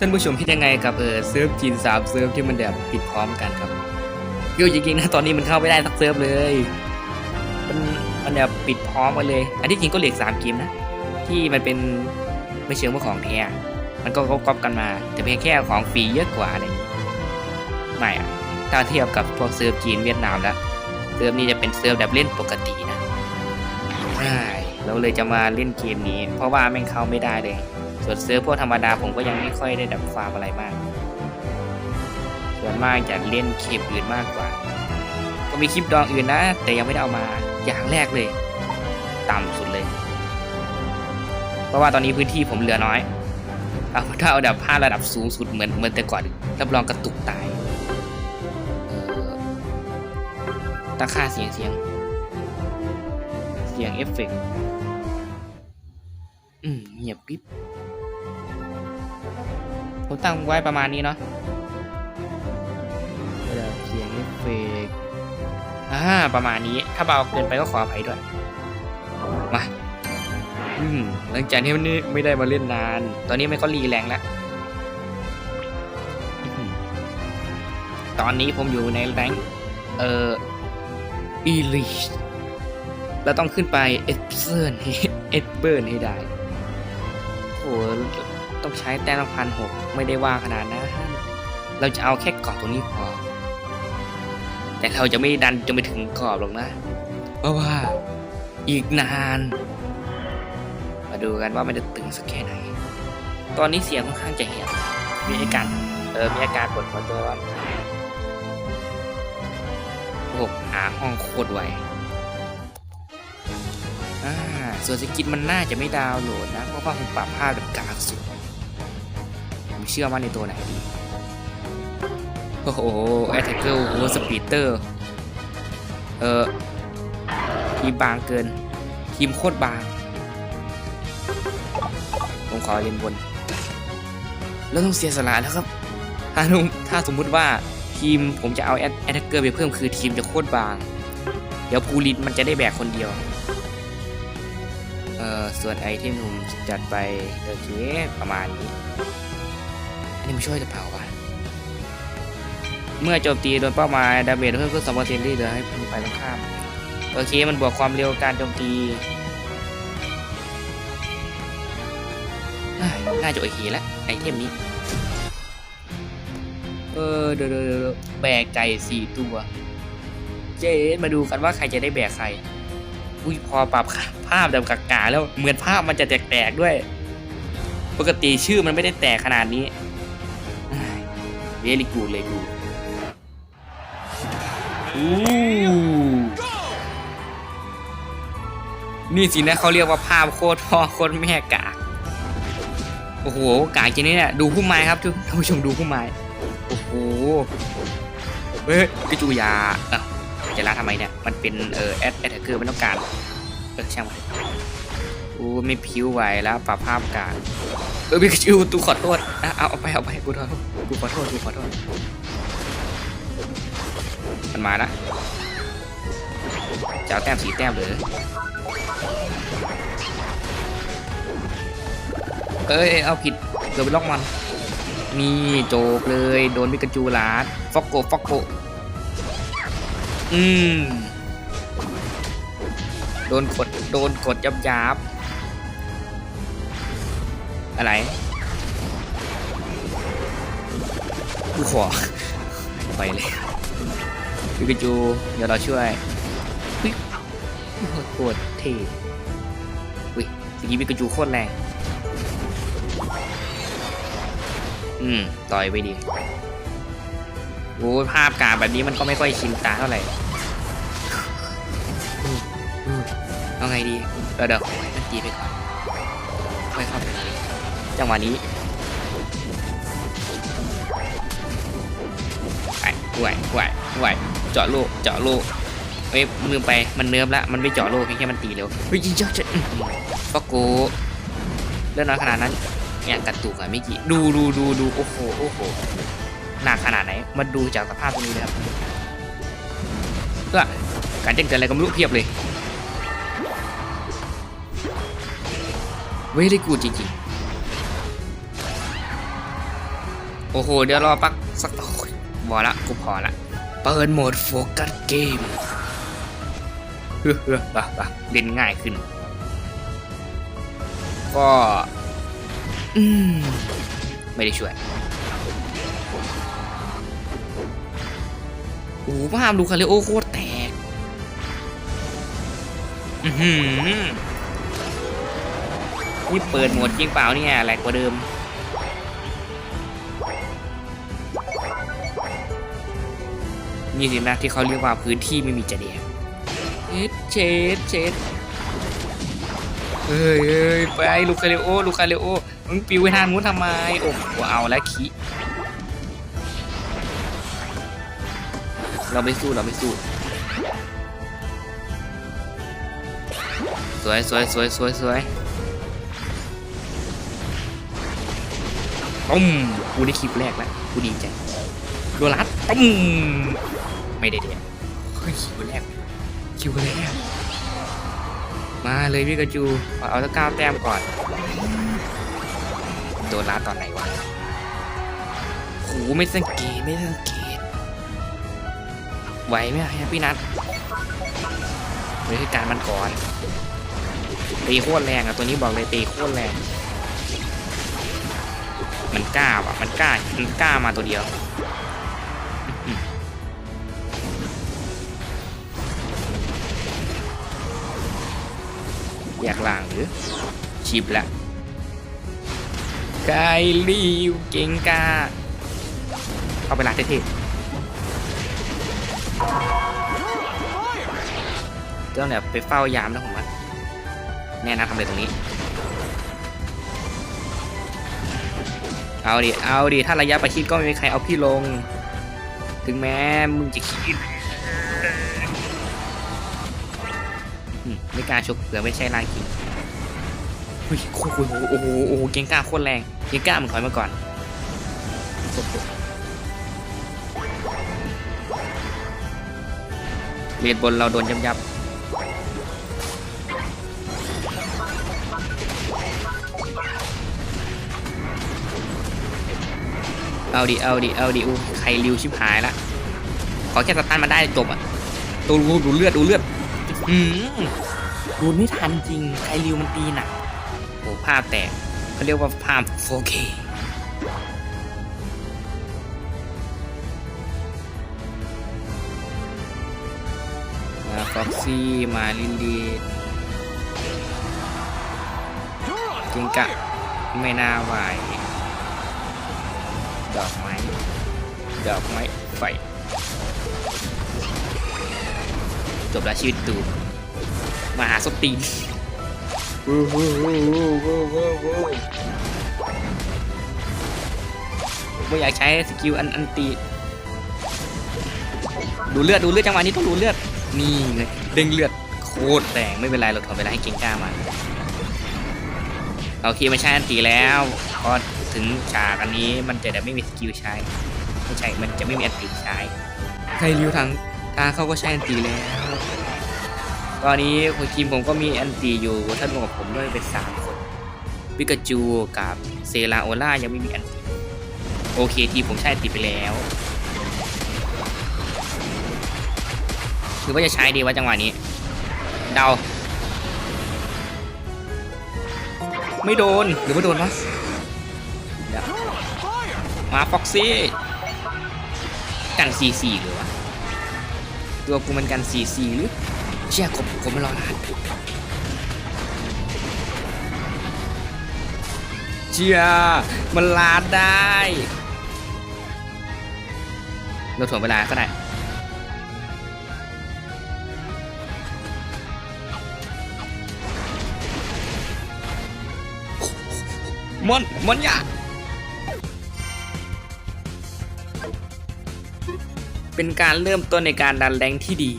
ท่านผู้ชมคิดยังไงกับเออเซิร์ฟจีนสามเซิร์ฟที่มันแบบปิดพร้อมกันครับคือจริงๆนะตอนนี้มันเข้าไม่ได้สักเซิร์ฟเลย มันมันแบบปิดพร้อมกันเลย อันที่จริงก็เหลือสามเกมนะที่มันเป็นไม่เชิงว่าของแท้มันก็ก๊อปกันมา แต่เพียงแค่ของฟรีเยอะกว่าอะไรอย่างนี้ไม่อะถ้าเทียบกับพวกเซิร์ฟจีนเวียดนามแล้วเซิร์ฟนี้จะเป็นเซิร์ฟแบบเล่นปกตินะใช่เราเลยจะมาเล่นเกมนี้ เพราะว่าแม่งเข้าไม่ได้เลย ส่วนเซิร์ฟพวกธรรมดาผมก็ยังไม่ค่อยได้ดับฟามอะไรมาก ส่วนมากจะเล่นคลิปอื่นมากกว่า ก็มีคลิปดองอื่นนะ แต่ยังไม่ได้เอามาอย่างแรกเลย ต่ำสุดเลย เพราะว่าตอนนี้พื้นที่ผมเหลือน้อยเอาถ้าเอาดับผ้าระดับสูงสุดเหมือนเหมือนแต่ก่อนรับรองกระตุกตายตั้งค่าเสียงเสียง เสียงเอฟเฟกต์อืมเงียบปิ๊บ ผมตั้งไว้ประมาณนี้เนาะระดับเสียงเอฟเฟกต์อ่าประมาณนี้ ถ้าเบาเกินไปก็ขออภัยด้วย มา อืมหลังจากที่วันนี้ไม่ได้มาเล่นนาน ตอนนี้ไม่ก็รีแรงแล้วอื้อหือตอนนี้ผมอยู่ในแรงค์เอ่ออีลิชแล้วต้องขึ้นไปเอสเซิร์นให้เอสเบิร์นให้ได้โอ้โห ต้องใช้แต้มพันหกไม่ได้ว่าขนาดนั้นเราจะเอาแค่กรอบตรงนี้พอ แต่เราจะไม่ดันจนไปถึงกรอบหรอกนะ เพราะว่าอีกนาน มาดูกันว่ามันจะตึงสักแค่ไหน ตอนนี้เสียงค่อนข้างจะเหี่ยวมีอาการเออมีอาการปวดหัวตัวร้อนโอ้โหหาห้องโคตรไวอ่าส่วนสกินมันน่าจะไม่ดาวน์โหลดนะ เพราะว่าผมปรับภาพแบบกลางสุด เชื่อมั่นในตัวไหนดีโอ้โหแอตแทกเกอร์โอ้สปีดเตอร์เออทีมบางเกินทีมโคตรบาง ผมขอเรียนบน แล้วต้องเสียสละแล้วครับ ถ้านุถ้าสมมุติว่าทีมผมจะเอาแอตแทกเกอร์ไปเพิ่มคือทีมจะโคตรบาง เดี๋ยวภูรินมันจะได้แบกคนเดียว เออส่วนไอเทมผมจัดไปโอเคประมาณนี้ นนี้มันช่วยจะเผาวะเมื่อโจมตีโดนเป้าหมายดาเมจเพิ่มขึ้นสองเปอร์เซ็นต์ที่เหลือให้ผู้ฝ่ายตรงข้ามโอเคมันบวกความเร็วการโจมตีเอ้ยน่าจะโอเคแล้วไอเทมนี้ เออเดี๋ยวเดี๋ยวเดี๋ยวแบกไก่สี่ตัว เจ๊มาดูกันว่าใครจะได้แบกใครอุ้ยพอปรับภาพแบบกากาแล้วเหมือนภาพมันจะแตกๆด้วย ปกติชื่อมันไม่ได้แตกขนาดนี้ เวลิกูเลยกูอู้นี่สินะเขาเรียกว่าภาพโคตรพ่อโคตรแม่กากโอ้โหกากจริงเนี่ยดูผู้ไม้ครับทุกท่านผู้ชมดูผู้ไม้โอ้โหเฮ้ยกระจูยาอะจะละทำไมเนี่ยมันเป็นเออแอดแอดเกอร์ไมันต้องการเออช่างมัน โอ้ไม่ผิวไหวแล้วปรับภาพกากเออพิกาจูตูขอโทษอะเอาเอาไปเอาไปกูขอโทษกูขอโทษกูขอโทษมันมาละจะเอาแต้มสีแต้มเลยเอ้ยเอาผิดเกือบไปล็อกมันมีโจบเลยโดนพิกาจูลาดฟอกโกฟอกโกอืมโดนกดโดนกดยับยับ อะไรกูขอไปเลยพิกาจูเดี๋ยวเราช่วยเฮ้ยโคตรเท่อุ้ยสกีพิกาจูโคตรแรงอืม ต่อยไปดีโอ้ภาพกาแบบนี้มันก็ไม่ค่อยชินตาเท่าไหร่เอาไงดี เดี๋ยวเดี๋ยวมันตีไปก่อนค่อยเข้าไป จังหวะนี้ไหวไหวไหวเจาะลูกเจาะลูกเอ้ยลืมไปมันเนิร์ฟละมันไม่เจาะลูกแค่มันตีเร็วเฮ้ยยิงเจาะเจาะฟักโกเลื่อนน้อยขนาดนั้นเนี่ยกระตุกอะไม่กี่ดูดูดูดูโอ้โหโอ้โหหนักขนาดไหนมาดูจากสภาพตรงนี้นะครับก็การแจ้งเตือนอะไรก็ไม่รู้เพียบเลยเวลี่กูจริงๆ อ้โห เดี๋ยวรอปักสักโอ้ยพอละกูพอละ เปิดโหมดโฟกัสเกมเฮ้อเฮ้อปะปะเล่นง่ายขึ้น ก็อืมไม่ได้ช่วยโอ้โหภาพดูคาริโอโคตรแตก อือหือนี่เปิดโหมดจริงเปล่าเนี่ยแหลกกว่าเดิม นี่สินะที่เขาเรียกว่าพื้นที่ไม่มีจะแดงเช็ดเช็ดเช็ดเฮ้ยเฮ้ยไปลูคาเรโอลูคาเรโอมึงปิวไปทางนู้นทำไมโอ้โหเอาแล้วขี้เราไม่สู้เราไม่สู้สวยสวยสวยสวยสวยตุ้มกูได้คลิปแรกแล้วกูดีใจ โดนรัดตุ้มไม่ได้เดียวเฮ้ยคิวแรกคิวแรกมาเลยพี่กระจูเอาสักเก้าแต้มก่อน โดนรัดตอนไหนวะโหไม่สังเกตไม่สังเกตไหวไหมครับพี่นัทบริการมันก่อนตีโคตรแรงอะตัวนี้บอกเลยตีโคตรแรง มันกล้าว่ะมันกล้ามันกล้ามาตัวเดียว ยากล่างหรือ ชิบละไกลิวเก่งกาเอาไปลาเท่ๆต้องแบบไปเฝ้ายามนะผมว่าแน่นะทำอะไรตรงนี้ เอาดิ เอาดิ ถ้าระยะประชิดก็ไม่มีใครเอาพี่ลง ถึงแม้มึงจะคิด ไม่กล้าชกเผื่อไม่ใช่ร่างจริงเฮ้ยโคตรโอ้โหโอ้โหเก่งกล้าโคตรแรงเก่งกล้ามันถอยมาก่อนเรียนบนเราโดนยับยับเอาดิเอาดิเอาดิอู้ใครริวชิบหายละขอแค่สตันมาได้จบอะดูดูดูเลือดดูเลือด อืม ดูไม่ทันจริงใคริวมันตีหนักโอ้ภาพแตกเขาเรียกว่าภาพ 4K ฟ็อกซี่มาลินดีเกิงกะ ไม่น่าไหวดอกไม้ ดอกไม้ไฟจบแล้วชีวิตตู มาหาสตีนไม่อยากใช้สกิลอันอันตีดูเลือดดูเลือดจังหวะนี้ต้องดูเลือดนี่เลยเด้งเลือดโคตรแรงไม่เป็นไรเราถอนเวลาให้เก่งกล้ามาโอเคไม่ใช่อันตีแล้วพอถึงฉากอันนี้มันจะไม่มีสกิลใช้ไม่ใช่มันจะไม่มีอันตีใช้ใครริวทางตาเขาก็ใช้อันตีแล้ว ตอนนี้คุณทีมผมก็มีอันตีอยู่ท่านรวมกับผมด้วยเป็นสามคนปิกาจูกับเซราโอล่ายังไม่มีอันตีโอเคทีผมใช้อันตีไปแล้วหรือว่าจะใช้ดีว่าจังหวะนี้ เดา ไม่โดนหรือว่าโดนวะมาฟ็อกซี่กันซีซีหรือวะตัวกูมันกันซีซีหรือ ชี่ยกบกบไม่รอลานเชี่ยมันลาดได้เราถ่วงเวลาก็ได้มอนมอนยาเป็นการเริ่มต้นในการดันแรงที่ดี